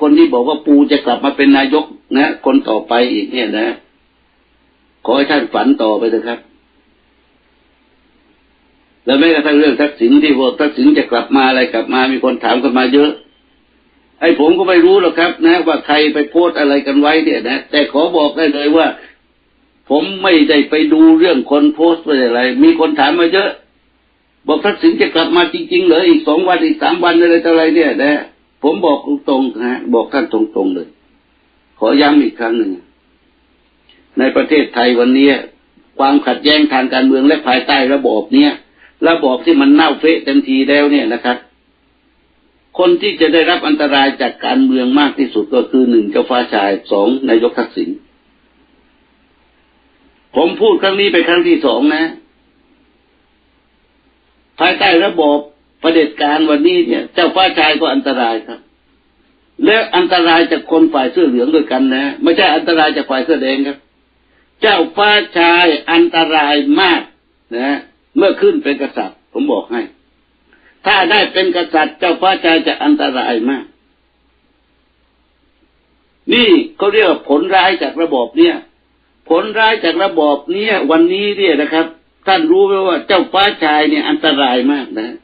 คนที่บอกว่าปูจะกลับมาเป็นนายกนะ คนต่อไปอีกเนี่ยนะ ขอให้ท่านฝันต่อไปเถอะครับ แล้วแม้กระทั่งเรื่องทักษิณที่พวกทักษิณจะกลับมาอะไรกลับมา มีคนถามกันมาเยอะ ไอ้ผมก็ไม่รู้หรอกครับ นะ ว่าใครไปโพสอะไรกันไว้เนี่ยนะ แต่ขอบอกได้เลยว่า ผมไม่ได้ไปดูเรื่องคนโพสต์ไปอะไร มีคนถามมาเยอะ บอกทักษิณจะกลับมาจริง ๆ เหรออีกสองวันอีกสามวันอะไรต่ออะไรเนี่ยนะ ผมบอกตรงๆนะ บอกท่านตรงๆเลย ขอย้ำอีกครั้งหนึ่ง ในประเทศไทยวันนี้ความขัดแย้งทางการเมืองและภายใต้ระบอบเนี้ยระบอบที่มันเน่าเฟะเต็มทีแล้วเนี่ยนะครับ คนที่จะได้รับอันตรายจากการเมืองมากที่สุดก็คือหนึ่งเจ้าฟ้าชายสองนายกทักษิณผมพูดครั้งนี้เป็นครั้งที่สองนะ ภายใต้ระบอบ เผด็จการวันนี้เนี่ย เจ้าฟ้าชายก็อันตรายครับ และอันตรายจากคนฝ่ายเสื้อเหลืองด้วยกันนะไม่ใช่อันตรายจากฝ่ายเสื้อแดงครับ เจ้าฟ้าชายอันตรายมากนะ เมื่อขึ้นเป็นกษัตริย์ ผมบอกให้ ถ้าได้เป็นกษัตริย์ เจ้าฟ้าชายจะอันตรายมาก นี่เขาเรียกว่าผลร้ายจากระบอบเนี่ย ผลร้ายจากระบอบเนี้ยวันนี้เนี่ยนะครับ ท่านรู้ไหมว่าเจ้าฟ้าชายเนี่ยอันตรายมากนะ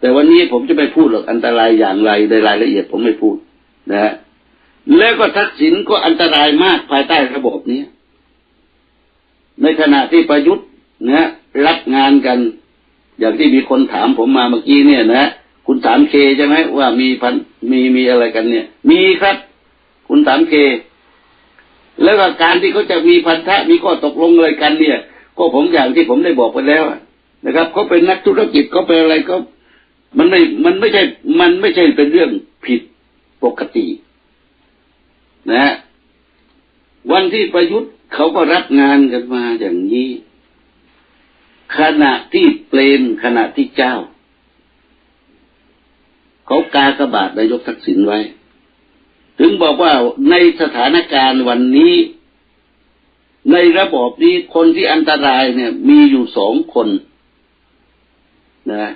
แต่วันนี้ผมจะไม่พูดหรอกอันตรายอย่างไรในรายละเอียดผมไม่พูดนะฮะแล้วก็ทักษิณก็อันตรายมากภายใต้ระบบนี้ในขณะที่ประยุทธ์นะรับงานกัน อย่างที่มีคนถามผมมาเมื่อกี้เนี่ยนะคุณถามเคใช่ไหมว่ามีพันมีมีอะไรกันเนี่ย มีครับ คุณถามเคแล้วก็การที่เขาจะมีพันธะมีข้อตกลงอะไรกันเนี่ย ก็ผมอย่างที่ผมได้บอกไปแล้วนะครับเขาเป็นนักธุรกิจเขาเป็นอะไรก็ มันไม่ มันไม่ใช่ มันไม่ใช่เป็นเรื่องผิดปกติ นะ วันที่ประยุทธ์เขาก็รับงานกันมาอย่างนี้ ขณะที่เปลนขณะที่เจ้า เขากากระบาดนายกทักษิณไว้ ถึงบอกว่าในสถานการณ์วันนี้ ในระบบนี้คนที่อันตรายเนี่ย มีอยู่สองคน นะ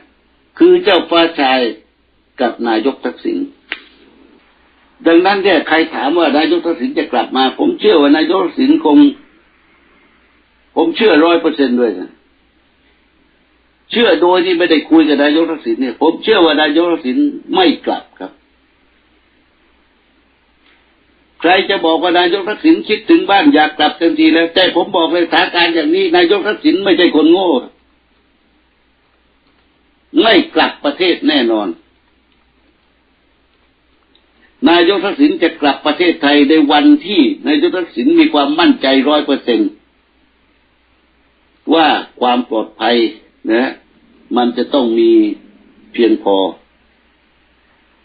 คือเจ้าฟ้าชายกับนายกทักษิณดังนั้นเนี่ยใครถามว่านายกทักษิณจะกลับมา ผมเชื่อว่านายกทักษิณคง ผมเชื่อร้อยเปอร์เซ็นด้วยนะเชื่อโดยที่ไม่ได้คุยกับนายกทักษิณเนี่ย ผมเชื่อว่านายกทักษิณไม่กลับครับ ใครจะบอกว่านายกทักษิณคิดถึงบ้านอยากกลับเต็มทีแล้วแต่ผมบอกเลยสถานการณ์อย่างนี้ นายกทักษิณไม่ใช่คนโง่ ไม่กลับประเทศแน่นอน นายกทักษิณจะกลับประเทศไทยในวันที่ นายกทักษิณมีความมั่นใจร้อยเปอร์เซนว่าความปลอดภัยนะ มันจะต้องมีเพียงพอ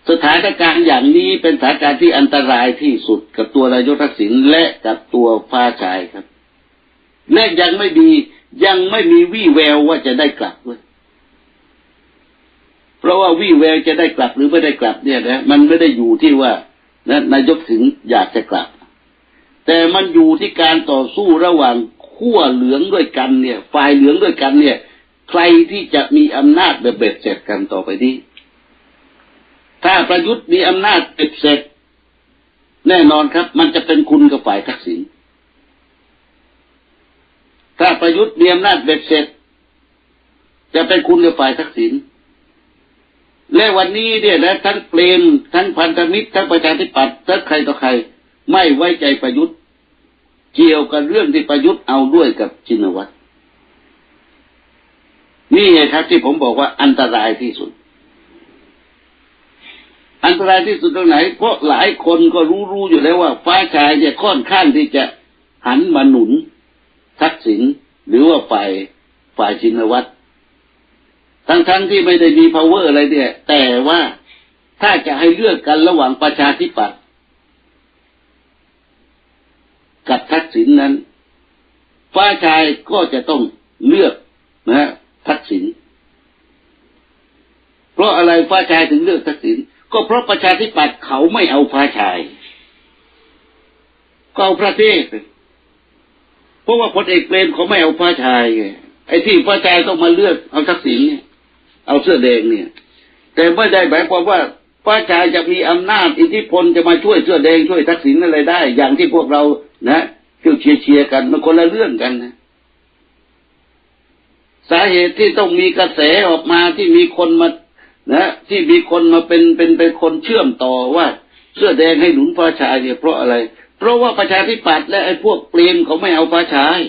สถานการณ์อย่างนี้เป็นสถานการณ์ที่อันตรายที่สุดกับตัวนายกทักษิณและกับตัวฟ้าชายครับและยังไม่มียังไม่มีวี่แววว่าจะได้กลับด้วย ราะว่าวี่แววจะได้กลับหรือไม่ได้กลับเนี่ยนะมันไม่ได้อยู่ที่ว่านะนายกถึงอยากจะกลับ แต่มันอยู่ที่การต่อสู้ระหว่างขั้วเหลืองด้วยกันเนี่ยฝ่ายเหลืองด้วยกันเนี่ย ใครที่จะมีอำนาจแบบเบ็ดเสร็จกันต่อไปนี้ ถ้าประยุทธ์มีอำนาจเบ็ดเสร็จ แน่นอนครับ มันจะเป็นคุณกับฝ่ายทักษิณถ้าประยุทธ์มีอำนาจเบ็ดเสร็จ จะเป็นคุณกับฝ่ายทักษิณ และวันนี้เนี่ยนะทั้งเปรมทั้งพันธมิตรทั้งประชาธิปัตย์ทั้งใครต่อใคร ไม่ไว้ใจประยุทธ์ เกี่ยวกับเรื่องที่ประยุทธ์เอาด้วยกับชินวัตรนี่ไงครับ ที่ผมบอกว่าอันตรายที่สุด อันตรายที่สุดตรงไหน เพราะหลายคนก็รู้รู้อยู่แล้วว่าฟ้ายชายจะค่อนข้างที่จะหันมาหนุนทักษิณหรือว่าฝ่ายฝ่ายชินวัตร ทั้งๆทที่ไม่ได้มี power อะไรเนี่ย แต่ว่าถ้าจะให้เลือกกันระหว่างประชาธิปัตย์กับทักษิณนนั้น ฟ้าชายก็จะต้องเลือกนะทักษิณเพราะอะไรฟ้าชายถึงเลือกทักษิณก็เพราะประชาธิปัตย์เขาไม่เอาฟ้าชาย ก็เอาประเทศเพราะว่าพลเอกเปรมเขาไม่เอาฟ้าชายไงไอ้ที่ฟ้าชายต้องมาเลือกเอาทักษิณเนี่ย เอาเสื้อแดงเนี่ย แต่ไม่ได้หมายความว่าฟ้าชายจะมีอำนาจอิทธิพลจะมาช่วยเสื้อแดงช่วยทักษิณอะไรได้ อย่างที่พวกเรานะเที่ยวเชียร์เชียร์กันมันคนละเรื่องกันนะสาเหตุที่ต้องมีกระแสออกมาที่มีคนมานะที่มีคนมาเป็นเป็นเป็นคนเชื่อมต่อว่า เสื้อแดงให้หนุนฟ้าชายเนี่ยเพราะอะไร เพราะว่าประชาธิปัตย์และไอ้พวกเปลี่ยนเขาไม่เอาฟ้าชาย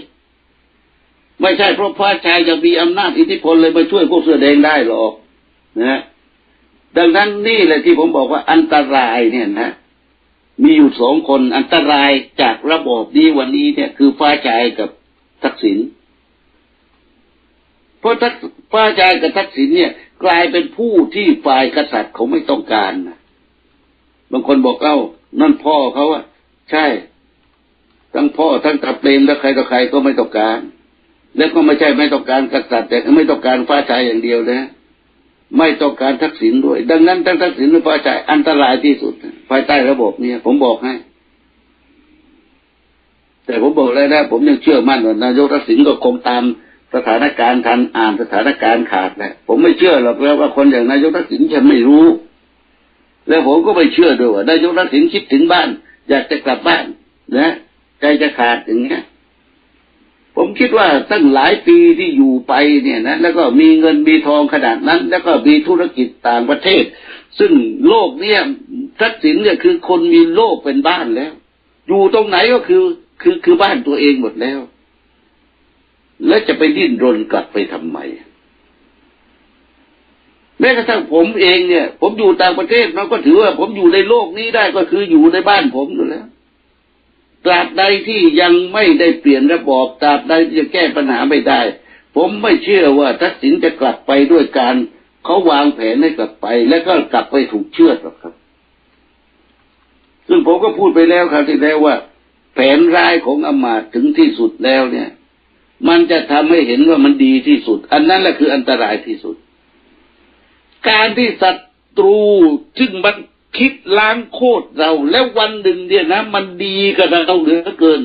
ไม่ใช่เพราะฟ้าชายจะมีอำนาจอิทธิพลเลยมาช่วยพวกเสื้อแดงได้หรอกนะดังนั้นนี่แหละที่ผมบอกว่าอันตรายเนี่ยนะมีอยู่สองคนอันตรายจากระบอบนี้วันนี้เนี่ย คือฟ้าชายกับทักษิณเพราะทักฟ้าชายกับทักษิณเนี่ย กลายเป็นผู้ที่ฝ่ายกษัตริย์เขาไม่ต้องการนะบางคนบอกเอ้านั่นพ่อเขาอะใช่ ทั้งพ่อทั้งตาเปรมและใครต่อใครก็ไม่ต้องการ แล้วก็ไม่ใช่ไม่ต้องการกษัตริย์แต่ไม่ต้องการฟ้าชายอย่างเดียวนะ ไม่ต้องการทักษิณด้วย ดังนั้นทั้งทักษิณและฟ้าชายอันตรายที่สุด ภายใต้ระบบเนี้ผมบอกให้ แต่ผมบอกแล้วนะผมยังเชื่อมั่นว่านายกทักษิณก็คงตามสถานการณ์ทันอ่านสถานการณ์ขาดแหละผมไม่เชื่อหรอกแล้วว่าคนอย่างนายกทักษิณจะไม่รู้ แล้วผมก็ไม่เชื่อด้วยว่านายกทักษิณคิดถึงบ้าน อยากจะกลับบ้านนะใจจะขาดอย่างเงี้ย ผมคิดว่าตั้งหลายปีที่อยู่ไปเนี่ยนะแล้วก็มีเงินมีทองขนาดนั้น แล้วก็มีธุรกิจต่างประเทศ ซึ่งโลกเนี่ยทักษิณเนี่ยคือคนมีโลกเป็นบ้านแล้ว อยู่ตรงไหนก็คือคือคือบ้านตัวเองหมดแล้ว แล้วจะไปดิ้นรนกลับไปทำไมแม้กระทั่งผมเองเนี่ย ผมอยู่ต่างประเทศมันก็ถือว่า ผมอยู่ในโลกนี้ได้ก็คืออยู่ในบ้านผมอยู่แล้ว ตราบใดที่ยังไม่ได้เปลี่ยนระบอบตราบใดที่จะแก้ปัญหาไม่ได้ ผมไม่เชื่อว่าทักษิณจะกลับไปด้วยการเขาวางแผนให้กลับไป แล้วก็กลับไปถูกเชื่อหรอกครับ ซึ่งผมก็พูดไปแล้วครับที่แล้วว่า แผนร้ายของอมาตถึงที่สุดแล้วเนี่ย มันจะทำให้เห็นว่ามันดีที่สุด อันนั้นแหละคืออันตรายที่สุด การที่ศัตรูซึ่งมัน คิดล้างโคตรเรา แล้ววันหนึ่งเนี่ยนะ มันดีกับเราเหลือเกิน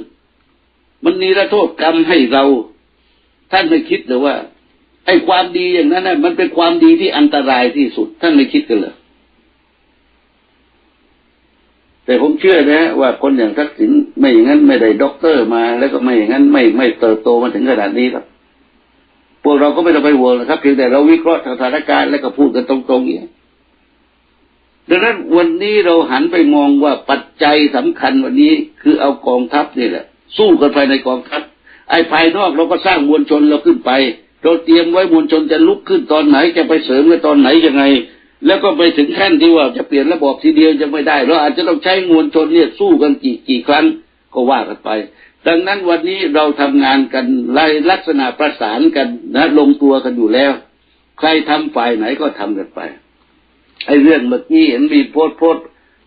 มันนิรโทษกรรมให้เรา ท่านไม่คิดหรือว่า ไอ้ความดีอย่างนั้นนะมันเป็นความดีที่อันตรายที่สุด ท่านไม่คิดกันเลยแต่ผมเชื่อนะ ว่าคนอย่างทักษิณไม่อย่างนั้นไม่ได้ด็อกเตอร์มา แล้วก็ไม่อย่างนั้นไม่ไม่เติบโตมาถึงขนาดนี้หรอกพวกเราก็ไม่ต้องไปห่วงนะครับเพียงแต่เราวิเคราะห์สถานการณ์แล้วก็พูดกันตรงๆอย่างนี้ ดังนั้นวันนี้เราหันไปมองว่าปัจจัยสำคัญวันนี้คือเอากองทัพนี่แหละ สู้กันภายในกองทัพ ไอ้ภายนอกเราก็สร้างมวลชนเราขึ้นไป เราเตรียมไว้มวลชนจะลุกขึ้นตอนไหนจะไปเสริมกันตอนไหนยังไง แล้วก็ไปถึงขั้นที่ว่าจะเปลี่ยนระบบทีเดียวจะไม่ได้เราอาจจะต้องใช้มวลชนเนี่ยสู้กันกี่กี่ครั้งก็ว่ากันไป ดังนั้นวันนี้เราทำงานกันในลักษณะประสานกันนะลงตัวกันอยู่แล้ว ใครทำฝ่ายไหนก็ทำกันไป ไอ้เรื่องเมื่อกี้เห็นมีโพสโพส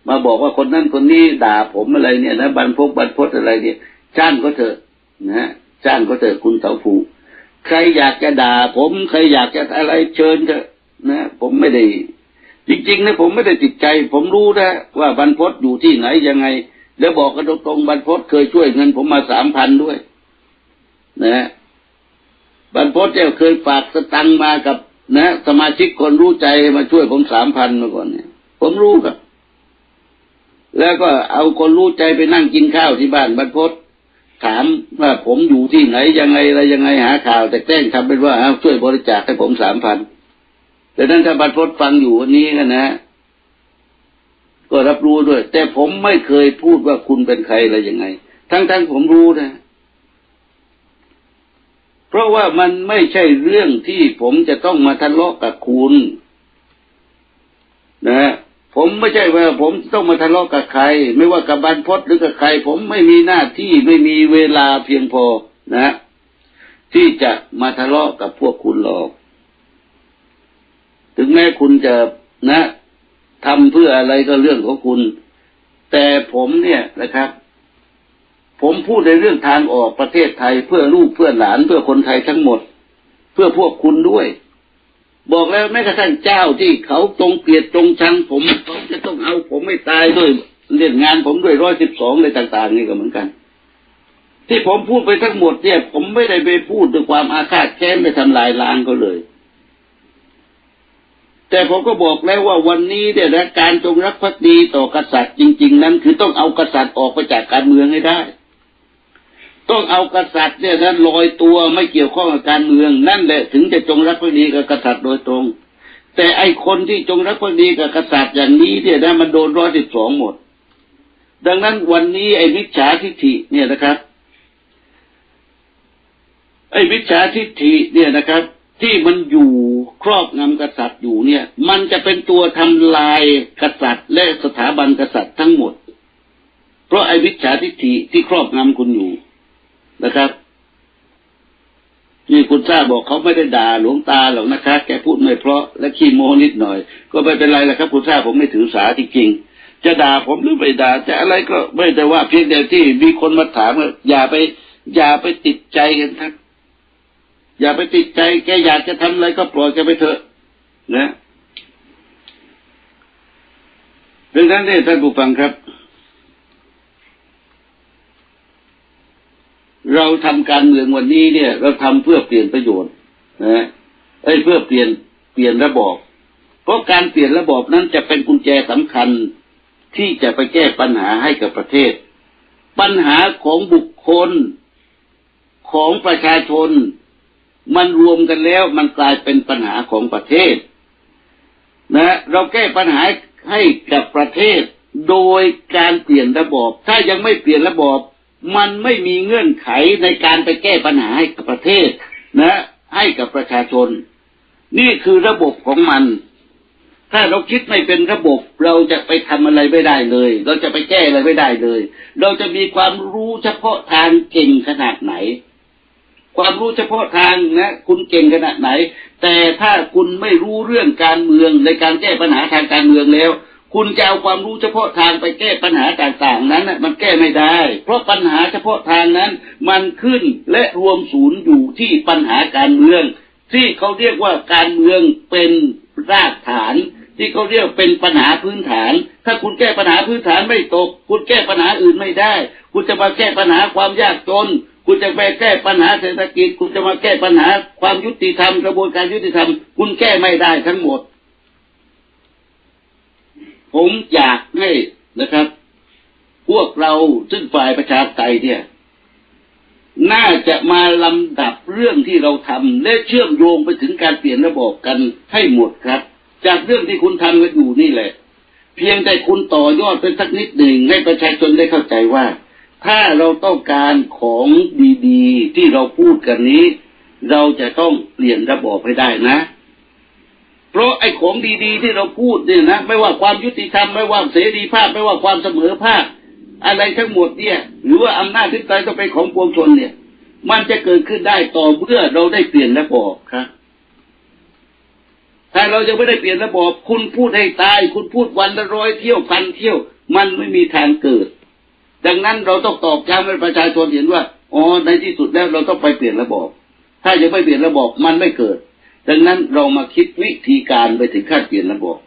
มาบอกว่าคนนั้นคนนี้ด่าผมอะไรเนี่ยนะบันพกบันพศอะไรเนี่ยจ้างก็เถอะนะจ้างก็เถอะคุณเสาผูใครอยากจะด่าผมใครอยากจะอะไรเชิญเถอะนะผมไม่ได้ จริงๆนะผมไม่ได้ติดใจ ผมรู้นะว่าบรรพศอยู่ที่ไหนยังไง แล้วบอกกันตรงๆบรรพศเคยช่วยเงินผมมาสามพันด้วย นะบรรพศเนี่ยเคยฝากสตังมากับ นะ สมาชิกคนรู้ใจมาช่วยผมสามพันมาก่อนเนี่ย ผมรู้ครับ แล้วก็เอาคนรู้ใจไปนั่งกินข้าวที่บ้านบรรพศถามว่าผมอยู่ที่ไหนยังไงอะไรยังไงหาข่าว แต่แกล้งทำเป็นว่าเอาช่วยบริจาคให้ผมสามพันแต่นั้นถ้าบรรพศฟังอยู่วันนี้กันนะก็รับรู้ด้วย แต่ผมไม่เคยพูดว่าคุณเป็นใครอะไรยังไง ทั้งๆผมรู้นะ ราะว่ามันไม่ใช่เรื่องที่ผมจะต้องมาทะเลาะกับคุณนะผมไม่ใช่ว่า ผมต้องมาทะเลาะกับใคร ไม่ว่ากับบรรพศหรือกับใคร ผมไม่มีหน้าที่ไม่มีเวลาเพียงพอนะ ที่จะมาทะเลาะกับพวกคุณหรอก ถึงแม้คุณจะนะทำเพื่ออะไรก็เรื่องของคุณ แต่ผมเนี่ยนะครับ ผมพูดในเรื่องทางออกประเทศไทยเพื่อลูกเพื่อหลานเพื่อคนไทยทั้งหมด เพื่อพวกคุณด้วย บอกแล้วแม้กระทั่งเจ้าที่เขาตรงเกลียดตรงชังผมเขาจะต้องเอาผมไม่ตายด้วยเล่นงานผมด้วยร้อยสิบสองเลยต่างๆนี่ก็เหมือนกัน ที่ผมพูดไปทั้งหมดเนี่ย ผมไม่ได้ไปพูดด้วยความอาฆาตแค้นไปทำลายล้างเขาเลย แต่ผมก็บอกแล้วว่าวันนี้เนี่ยนะการจงรักภักดีต่อกษัตริย์จริง ๆ นั้น คือต้องเอากษัตริย์ออกไปจากการเมืองให้ได้ ต้องเอากษัตริย์เนี่ยนั้นลอยตัวไม่เกี่ยวข้องกับการเมือง นั่นแหละถึงจะจงรักภักดีกับกษัตริย์โดยตรง แต่ไอคนที่จงรักภักดีกับกษัตริย์อย่างนี้เนี่ยนะมันโดนร้อยสิบสองหมด ดังนั้นวันนี้ไอ้วิชฉาทิฏฐิเนี่ยนะครับ ไอ้วิชฉาทิฏฐิเนี่ยนะครับ ที่มันอยู่ครอบงำกษัตริย์อยู่เนี่ย มันจะเป็นตัวทำลายกษัตริย์ และสถาบันกษัตริย์ทั้งหมด เพราะไอวิชาทิฏฐิที่ครอบงำคุณอยู่ นะครับนี่คุณทราบบอกเขาไม่ได้ด่าหลวงตาหรอกนะคะ แกพูดไม่เพราะและขี้โมนิดหน่อย ก็ไม่เป็นไรแหละครับคุณทราบผมไม่ถือสาจริงๆ จะด่าผมหรือไม่ด่าจะอะไรก็ไม่แต่ว่าเพียงแต่ที่มีคนมาถามว่าอย่าไป อย่าไปติดใจกันครับ อย่าไปติดใจ แกอยากจะทำอะไรก็ปล่อยแกไปเถอะนะดังนั้นเนี่ยท่านผู้ฟังครับ เราทำการเมืองวันนี้เนี่ย เราทำเพื่อเปลี่ยนประโยชน์นะเอ้ยเพื่อเปลี่ยนเปลี่ยนระบอบเพราะการเปลี่ยนระบอบนั้นจะเป็นกุญแจสำคัญที่จะไปแก้ปัญหาให้กับประเทศ ปัญหาของบุคคลของประชาชน มันรวมกันแล้วมันกลายเป็นปัญหาของประเทศ นะ เราแก้ปัญหาให้กับประเทศ โดยการเปลี่ยนระบอบ ถ้ายังไม่เปลี่ยนระบอบ มันไม่มีเงื่อนไขในการไปแก้ปัญหาให้กับประเทศ นะ ให้กับประชาชน นี่คือระบบของมัน ถ้าเราคิดไม่เป็นระบบ เราจะไปทำอะไรไม่ได้เลย เราจะไปแก้อะไรไม่ได้เลย เราจะมีความรู้เฉพาะทางเก่งขนาดไหน ความรู้เฉพาะทางนะคุณเก่งขนาดไหน แต่ถ้าคุณไม่รู้เรื่องการเมืองในการแก้ปัญหาทางการเมืองแล้ว คุณจะเอาความรู้เฉพาะทางไปแก้ปัญหาต่างๆ นั้นมันแก้ไม่ได้ เพราะปัญหาเฉพาะทางนั้น มันขึ้นและรวมศูนย์อยู่ที่ปัญหาการเมือง ที่เขาเรียกว่าการเมืองเป็นรากฐาน ที่เขาเรียกเป็นปัญหาพื้นฐาน ถ้าคุณแก้ปัญหาพื้นฐานไม่ตก คุณแก้ปัญหาอื่นไม่ได้ คุณจะมาแก้ปัญหาความยากจนคุณจะไปแก้ปัญหาเศรษฐกิจ คุณจะมาแก้ปัญหาความยุติธรรมกระบวนการยุติธรรม คุณแก้ไม่ได้ทั้งหมด ผมอยากให้นะครับ พวกเราซึ่งฝ่ายประชาธิปไตยเนี่ย น่าจะมาลำดับเรื่องที่เราทำและเชื่อมโยงไปถึงการเปลี่ยนระบบกันให้หมดครับ จากเรื่องที่คุณทำกันอยู่นี่แหละ เพียงแต่คุณต่อยอดเป็นสักนิดหนึ่งให้ประชาชนได้เข้าใจว่า ถ้าเราต้องการของดี ๆ ที่เราพูดกันนี้ เราจะต้องเปลี่ยนระบบให้ได้นะ ราะไอ้ของดีๆที่เราพูดเนี่ยนะไม่ว่าความยุติธรรมไม่ว่าเสรีภาพไม่ว่าความเสมอภาค อะไรทั้งหมดเนี่ย หรือว่าอำนาจที่ใจต้องเป็นของปวงชนเนี่ย มันจะเกิดขึ้นได้ต่อเมื่อเราได้เปลี่ยนระบอบครับถ้าเรายังไม่ได้เปลี่ยนระบอบคุณพูดให้ตาย คุณพูดวันละร้อยเที่ยวพันเที่ยว มันไม่มีทางเกิด ดังนั้นเราต้องตอบย้ำให้ประชาชนเห็นว่าอ๋อในที่สุดแล้วเราต้องไปเปลี่ยนระบอบ ถ้ายังไม่เปลี่ยนระบอบมันไม่เกิด ดังนั้นเรามาคิดวิธีการไปถึงขั้นเปลี่ยนระบบ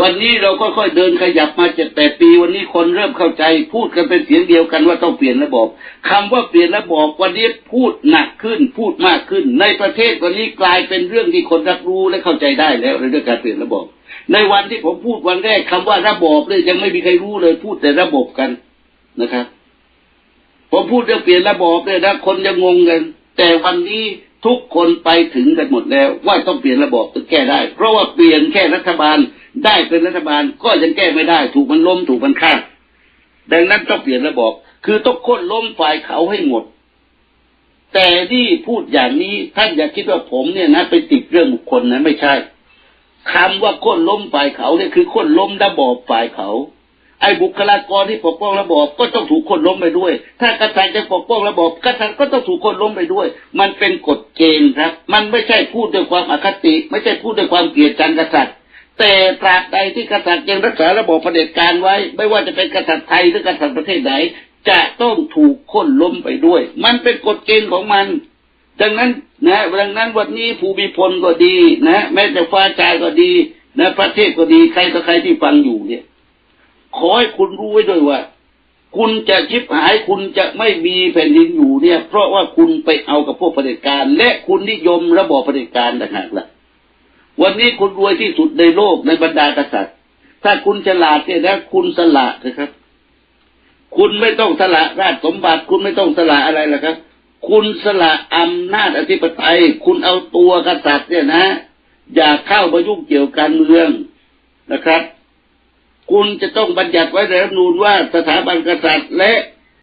วันนี้เราก็ค่อยเดินขยับมาเจ็ดแปดปี วันนี้คนเริ่มเข้าใจ พูดกันเป็นเสียงเดียวกันว่าต้องเปลี่ยนระบบคำว่าเปลี่ยนระบบวันนี้พูดหนักขึ้น พูดมากขึ้น ในประเทศวันนี้กลายเป็นเรื่องที่คนรับรู้และเข้าใจได้แล้วเรื่องการเปลี่ยนระบบในวันที่ผมพูดวันแรกคำว่าระบบเลยยังไม่มีใครรู้เลยพูดแต่ระบบกันนะครับ ผมพูดเรื่องเปลี่ยนระบบเลยนะคนยังงงกัน แต่วันนี้ ทุกคนไปถึงกันหมดแล้ว ว่าต้องเปลี่ยนระบบแก้ได้ เพราะว่าเปลี่ยนแค่รัฐบาลได้เป็นรัฐบาลก็ยังแก้ไม่ได้ ถูกมันล้มถูกมันฆ่าดังนั้นต้องเปลี่ยนระบบคือต้องโค่นล้มฝ่ายเขาให้หมด แต่ที่พูดอย่างนี้ท่านอย่าคิดว่าผมเนี่ยนะไปติดเรื่องบุคคลนะไม่ใช่คำว่าโค่นล้มฝ่ายเขาเนี่ยคือโค่นล้มระบอบฝ่ายเขา ไอ้บุคลากรที่ปกป้องระบอบก็ต้องถูกคนล้มไปด้วย ถ้ากษัตริย์จะปกป้องระบอบกษัตริย์ก็ต้องถูกคนล้มไปด้วย มันเป็นกฎเกณฑ์ครับ มันไม่ใช่พูดด้วยความอคติ ไม่ใช่พูดด้วยความเกลียดชังกษัตริย์ แต่ตราบใดที่กษัตริย์ยังรักษาระบบเผด็จการไว้ ไม่ว่าจะเป็นกษัตริย์ไทยหรือกษัตริย์ประเทศไหนจะต้องถูกคนล้มไปด้วย มันเป็นกฎเกณฑ์ของมัน ดังนั้นนะดังนั้นวันนี้ภูมิพลก็ดีนะ แม้แต่ฟ้าชายก็ดีนะประเทศก็ดีใครต่อใครที่ฟังอยู่เนี่ย ขอให้คุณรู้ไว้ด้วยว่า คุณจะชิบหายคุณจะไม่มีแผ่นดินอยู่เนี่ย เพราะว่าคุณไปเอากับพวกเผด็จการ และคุณนิยมระบอบเผด็จการต่างหากละวันนี้คุณรวยที่สุดในโลกในบรรดากษัตริย์ ถ้าคุณฉลาดเนี่ยนะคุณสละนะครับ คุณไม่ต้องสละราชสมบัติ คุณไม่ต้องสละอะไรหรอกครับ คุณสละอำนาจอธิปไตย คุณเอาตัวกษัตริย์เนี่ยนะ อย่าเข้ามายุ่งเกี่ยวการเมืองนะครับ คุณจะต้องบัญญัติไว้ในรัฐธรรมนูญว่าสถาบันกษัตริย์และ